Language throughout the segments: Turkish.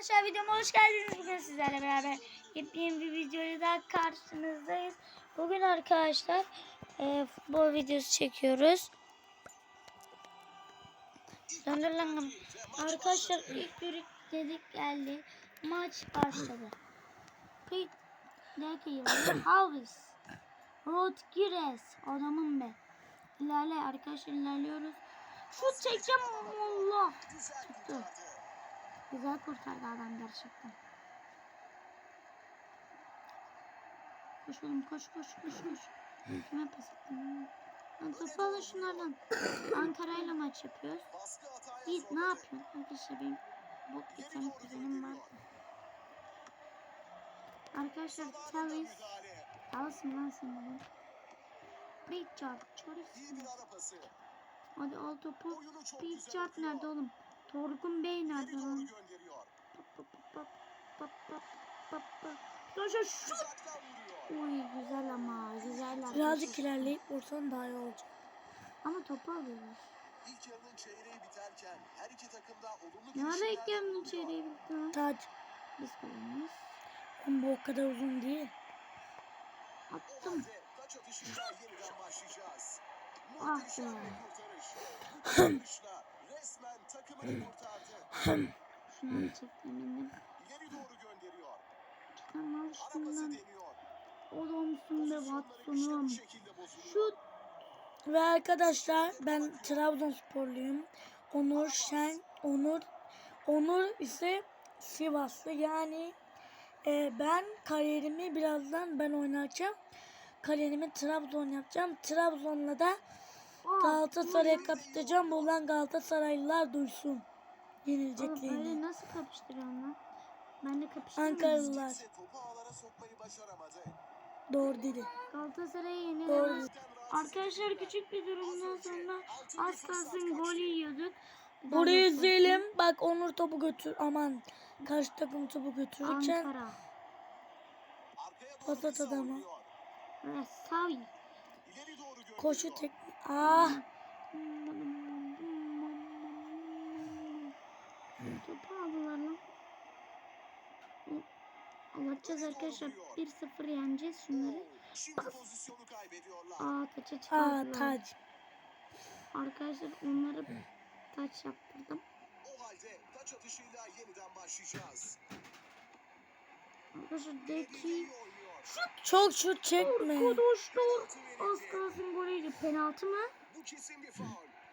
Arkadaşlar videoma hoş geldiniz. Bugün sizlerle beraber yepyeni bir videoyla daha karşınızdayız. Bugün arkadaşlar e, futbol videosu çekiyoruz. Döndür lan. Arkadaşlar ilk bir dedik geldi. Maç başladı. Pete Dekayı Alves Rodgires adamım be. İlerle arkadaşlar ilerliyoruz. Şut çekeceğim Allah. Tuttu. Güzel kurtardı adam gerçekten. Koş oğlum koş koş koş koş. Kime pas ettin? Lan topu alın şunlardan. Ankara ile maç yapıyoruz. Yiğit ne yapıyorsun? Arkadaşlar benim bok tane kuzenim var. Arkadaşlar Tavis. Alsın lan sen bunu. Big Job. Çoris. Hadi al topu. Big Job nerede oğlum? Torgun Bey nerede lan? Arkadaşlar şut. Uy güzel ama güzel Birazcık ilerleyip vursan daha iyi olacak. Ama topu alıyorlar. İlk yarının çeyreği biterken her iki takım da olumlu Ne ara ilk yarının çeyreği bitti? Taç. Biz kazanıyoruz. Ama bu o kadar uzun değil. Attım. taç atışıyla yeniden başlayacağız. Ah Muhteşem be. bir kurtarış. Resmen takımını kurtardı. Şunu indim. İleri doğru gönderiyor. Pası şundan. be Pozisyonları Watson'um. Şut. Ve arkadaşlar ben Trabzonsporluyum. Onur Şen, Onur, Onur ise Sivaslı. Yani e, ben kariyerimi birazdan ben oynayacağım. Kariyerimi Trabzon yapacağım. Trabzon'la da Galatasaray'a kapatacağım. Buradan Galatasaraylılar duysun. Oğlum Yenileceklerini. öyle nasıl kapıştırıyorsun lan? Ben de kapıştırıyorum. Ankaralılar. Doğru dedi. Galatasaray'ı Doğru. yenelemez. Arkadaşlar küçük bir durumdan sonra az kalsın gol yiyorduk. Burayı izleyelim. Bak Onur topu götür. Aman. Karşı takım topu götürürken Ankara. Pas at adama. Savi. Koşu tek. Ah. Topu aldılar lan. Alacağız arkadaşlar. 1-0 yeneceğiz şunları. Şimdi pozisyonu kaybediyorlar. Aa taça Aa çıkardılar. taç. Arkadaşlar onları taç yaptırdım. O halde taç atışıyla yeniden başlayacağız. Arkadaşlar Deki. İyi oynuyor. Çok şut çekme. Arkadaşlar az kalsın gol yedi. Penaltı mı? Bu kesin bir faul.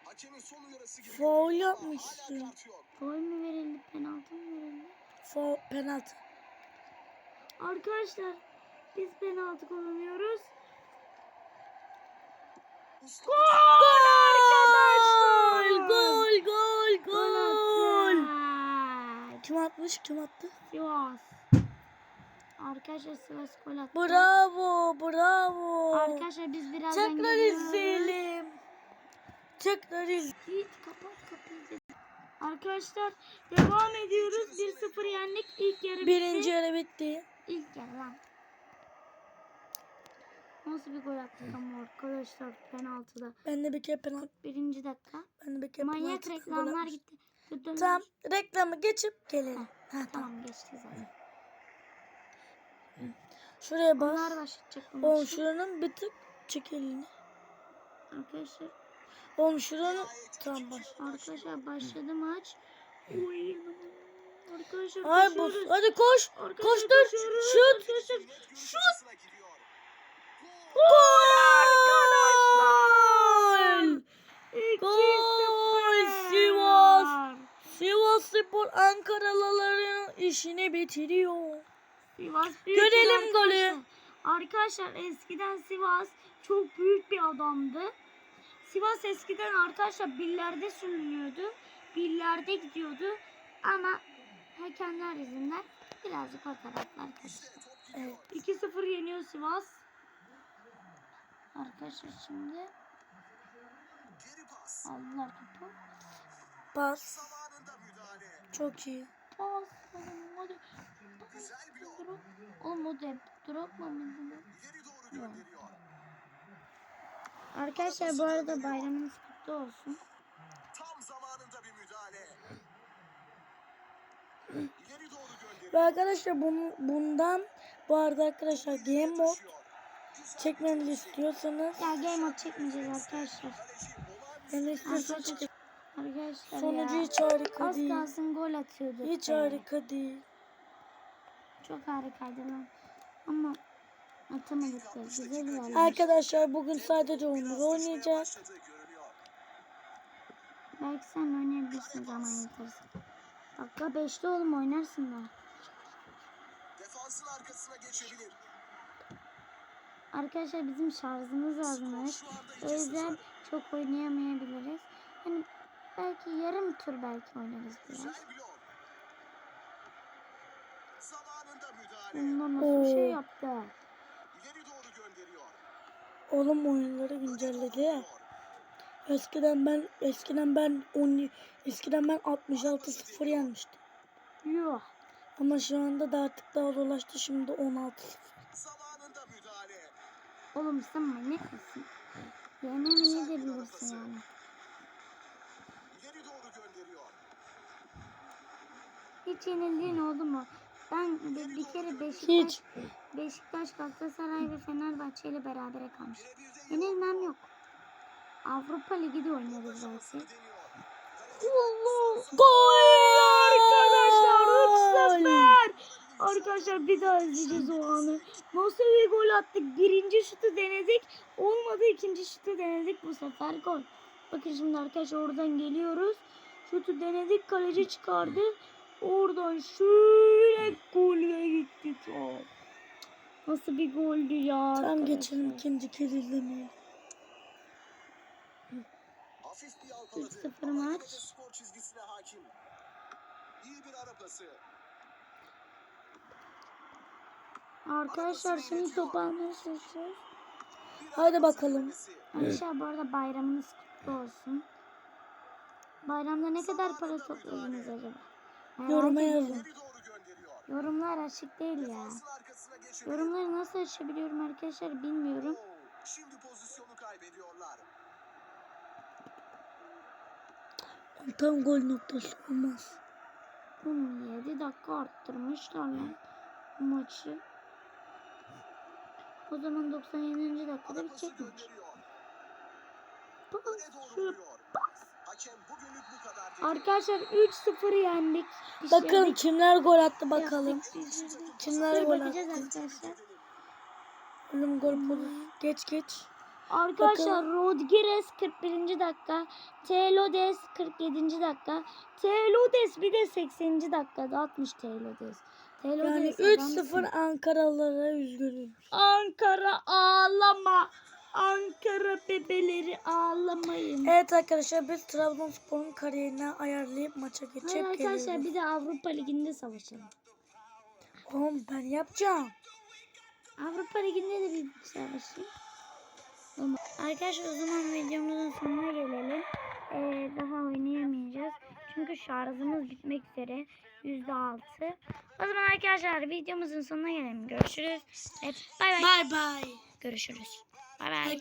Hakemin son uyarısı gibi. Faul yapmışsın. Gol mü verildi? Penaltı mı verildi? Fo penaltı. Arkadaşlar biz penaltı kullanıyoruz. Gol! Gol! Gol! Gol! attı. Kim atmış? Kim attı? Sivas. Arkadaşlar Sivas gol attı. Bravo! Bravo! Arkadaşlar biz birazdan Tekrar geliyoruz. izleyelim. Tekrar iz. Yiğit kapat kapıyı. Arkadaşlar devam ediyoruz. 1-0 yendik. İlk yarı bitti. Birinci yarı bitti. İlk yarı lan. Nasıl bir gol attık ama arkadaşlar penaltıda. Ben de bir kere penaltı. Birinci dakika. Ben de bir kere Manyak penaltı reklamlar kullanmış. gitti. Tamam. Reklamı geçip gelelim. Ha, tamam. Tamam geçti zaten. Şuraya bas. Onlar başlayacak maçı. şuranın bir tık çek elini. Arkadaşlar, Oğlum şuranın tamam baş. arkadaşlar başladı maç. Uy. Arkadaşlar Ay bu. koşuyoruz. Hadi koş. Arkadaşlar Koştur. koşuyoruz. Şut. Arkadaşlar Şut! Gol Gol. Sivas. Sivas Spor Ankaralıların işini bitiriyor. Sivas bir. Arkadaşlar eskiden Sivas çok büyük bir adamdı. Sivas eskiden arkadaşlar billerde sürünüyordu. Billerde gidiyordu. Ama hakemler yüzünden birazcık o taraflar. Evet. 2-0 yeniyor Sivas. Arkadaşlar şimdi aldılar topu. Müdahale. Çok iyi. Pas. Oğlum hadi. Güzel bir yol. Drop. Oğlum o da drop mu doğru gönderiyor. Arkadaşlar bu arada bayramınız kutlu olsun. Tam zamanında bir müdahale. İleri doğru Ve arkadaşlar bunu, bundan bu arada arkadaşlar game mod çekmemizi istiyorsanız Ya game mode çekmeyeceğiz arkadaşlar. yani istiyorsanız Arkadaşlar, Sonucu ya. hiç harika Az değil. kalsın gol atıyordu. Hiç Ee, harika değil. Çok harikaydı lan. Ama atamadık da güzel ilerlemiş. Arkadaşlar bugün sadece. Başladığı görünüyor. Belki sen oynayabilirsin zaman yeterse. Dakika 5'te oğlum oynarsın da. Defansın arkasına geçebilir. Arkadaşlar bizim şarjımız azmış. O yüzden çok oynayamayabiliriz. Hani belki yarım tur belki oynarız biraz. Bundan nasıl bir şey yaptı? İleri doğru gönderiyor. Oğlum oyunları güncelledi. Eskiden ben eskiden ben 10 eskiden ben 66-0 yenmiştim. Yuh. Ama şu anda da artık daha dolaştı şimdi 16 Zamanında müdahale. Oğlum sen manyak mısın? Yenemeyebilirsin yani. İleri doğru gönderiyor. Hiç yenildiğin oldu mu? Ben bir, kere Beşiktaş, Hiç. Beşiktaş, Galatasaray ve Fenerbahçe ile berabere kalmış. Yenilmem yok. Avrupa Ligi de belki. deniyor. Allah! Gol arkadaşlar 3-0. Arkadaşlar bir daha izleyeceğiz o anı. Nasıl bir gol attık? Birinci şutu denedik. Olmadı ikinci şutu denedik. Bu sefer gol. Bakın şimdi arkadaşlar oradan geliyoruz. Şutu denedik. Kaleci çıkardı. Oradan şöyle gole gitti top. Nasıl bir goldü ya. Tam arkadaşlar. geçelim ikinci kez yalpaladı. 3-0 Ama yine de maç. skor çizgisine hakim. İyi bir ara pası. Arkadaşlar şimdi top almaya çalışıyoruz. Hadi bakalım. Arkadaşlar bu arada bayramınız kutlu olsun. Bayramda ne kadar para topladınız acaba? Yoruma yazın. İleri doğru gönderiyor. Yorumlar açık değil ya. Yorumları nasıl açabiliyorum arkadaşlar bilmiyorum. Şimdi pozisyonu kaybediyorlar. Tam gol noktası olmaz. 17 dakika arttırmışlar lan bu maçı. O zaman 97. dakikada bitecek maç. Pas, şu vuruyor. Hakem bu. Arkadaşlar 3-0 yendik. Bir Bakın şeylik kimler gol attı bakalım. Kimler gol attı. arkadaşlar. Oğlum gol pozisyonu. Geç geç. Arkadaşlar Rodgers 41. dakika. Telodes 47. dakika. Telodes bir de 80. dakikada atmış Telodes. Yani Telodes 3-0 Ankaralılara üzgünüm. Ankara. Ankara bebeleri ağlamayın. Evet arkadaşlar biz Trabzonspor'un kariyerini ayarlayıp maça Hayır geçip arkadaşlar geliyoruz. bir de Avrupa Ligi'nde savaşalım. Oğlum ben yapacağım. Avrupa Ligi'nde de bir savaşayım. Arkadaşlar o zaman videomuzun sonuna gelelim. Ee, daha oynayamayacağız. Çünkü şarjımız bitmek üzere. %6. O zaman arkadaşlar videomuzun sonuna gelelim. Görüşürüz. Evet, bay bay. Bye bye. Görüşürüz. Bay bay.